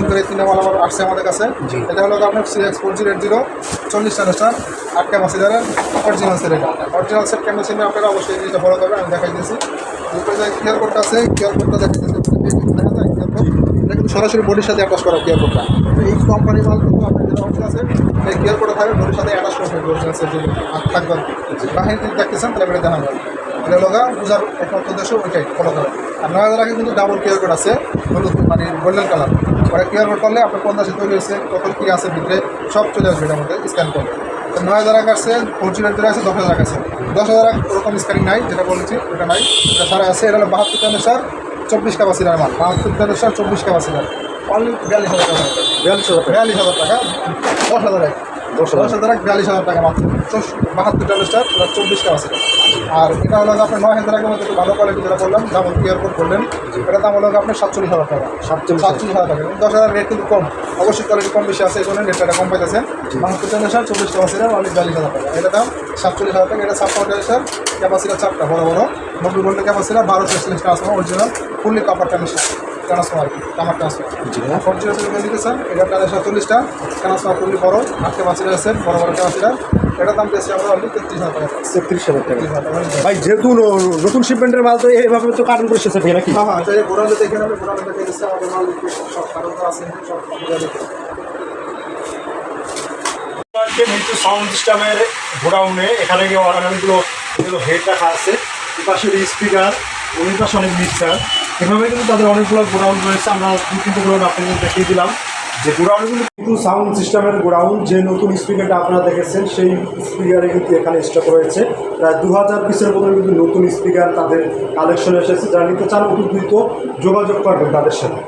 নতুন করে মাল আবার আসছে আমাদের কাছে। এটা হলো আপনার C X four zero eight zero চল্লিশ চার্জার আট ক্যাপাসিটারের অরিজিনাল সেট এটা। অরিজিনাল সেট কেমন ছিল আপনারা অবশ্যই জিনিসটা ফলো করবেন আমি দেখাই দিয়েছি। যে কিউআর কোডটা আছে কেয়ার কোডটা দেখা যায়। এটা কিন্তু সরাসরি বডির সাথে অ্যাটাচ করা কেয়ার কোডটা এই কোম্পানি মাল কিন্তু আপনার যেটা অপশন আছে। এই কিউআর কোডটা থাকবে বডির সাথে অ্যাটাচ করে থাকবে অরিজিনাল সেট যদি থাকবে। বাহিরে যদি দেখতেছেন তাহলে এটা জানা যাবে এটা লগা বুঝার একমাত্র উদ্দেশ্য ওইটাই ফলো করা। আর নয় হাজার কিন্তু ডাবল কিউআর কোড আছে হলুদ মানে গোল্ডেন কালার ওটা কিউআর কোড করলে আপনার কোন দেশে তৈরি হয়েছে কত কী আছে ভিতরে সব চলে আসবে এটার মধ্যে স্ক্যান করলে। তো নয় হাজার আছে ফোরচুন ভিতরে আছে দশ হাজার আছে দশ হাজার ওরকম স্ক্যানিং নাই যেটা বলেছি ওটা নাই। এটা সারা আছে এটা হলো বাহাত্তর টানের সার চব্বিশ ক্যাপাসিটার মাল। বাহাত্তর টানের সার চব্বিশ ক্যাপাসিটার। অনলি বিয়াল্লিশ হাজার টাকা। বিয়াল্লিশ হাজার টাকা। বিয়াল্লিশ হাজার টাকা দশ হাজার এক। দশ হাজার। এক বিয়াল্লিশ হাজার টাকা মাত্র। চৌষ- বাহাত্তর টানের স্টার ওটা চব্বিশ ক্যাপাসিটি আর এটা হলো আপনার নয় হাজার টাকার মধ্যে ভালো কোয়ালিটি যেটা বললাম যেমন কোড করলেন এটা দাম হলো আপনার সাতচল্লিশ হাজার টাকা। সাতচল্লিশ সাতচল্লিশ হাজার টাকা। দশ হাজার রেট কিন্তু কম। অবশ্যই কোয়ালিটি কম বেশি আছে এই জন্য রেটটা কম পাইতেছেন বাহাত্তর টানের স্টার চব্বিশ ক্যাপাসিটি অনেক বিয়াল্লিশ হাজার টাকা। এটা দাম সাতচল্লিশ হাজার টাকা। এটা ছাপ্পান্ন টানের স্টার ক্যাপাসিটি চারটা বড় বড়। নব্বই ভোল্টের ক্যাপাসিটি বারোশো একচল্লিশ ট্রান্সফর্মার অরিজিনাল ফুললি কাপার টানের ট্রান্সফর্মার জি। হ্যাঁ ফোরচুনার সেল দিতেছেন এটা প্রায় সাতচল্লিশটা ট্রান্সফার করলে বড় আট ক্যাপাসিটার আছে বড় বড় ক্যাপাসিটার এটার দাম পেয়েছি আমরা অলরেডি তেত্রিশ হাজার টাকা। তেত্রিশ হাজার টাকা। টাকা ভাই যেহেতু নতুন শিপমেন্টের মাল তো এইভাবে তো কার্টুন করে এসেছে ভাই নাকি? হ্যাঁ হ্যাঁ এটা দেখে নেবে গোডাউনে দেখে দিচ্ছে আমাদের মাল সব কারণ আছে সব কিন্তু সাউন্ড সিস্টেমের গোডাউনে এখানে গিয়ে এগুলো হেড রাখা আছে। পাশে স্পিকার ওই পাশে অনেক মিক্সার এভাবে কিন্তু তাদের অনেকগুলো গোডাউন রয়েছে। আমরা দু তিনটে গোডাউন আপনাদের দেখিয়ে দিলাম। যে গোডাউনগুলো কিন্তু সাউন্ড সিস্টেমের গোডাউন, যে নতুন স্পিকারটা আপনারা দেখেছেন, সেই স্পিকারে কিন্তু এখানে স্টক রয়েছে। প্রায় দু হাজার পিসের মতো কিন্তু নতুন স্পিকার তাদের কালেকশন এসেছে। যারা নিতে চান অতি দ্রুত যোগাযোগ করবেন তাদের সাথে।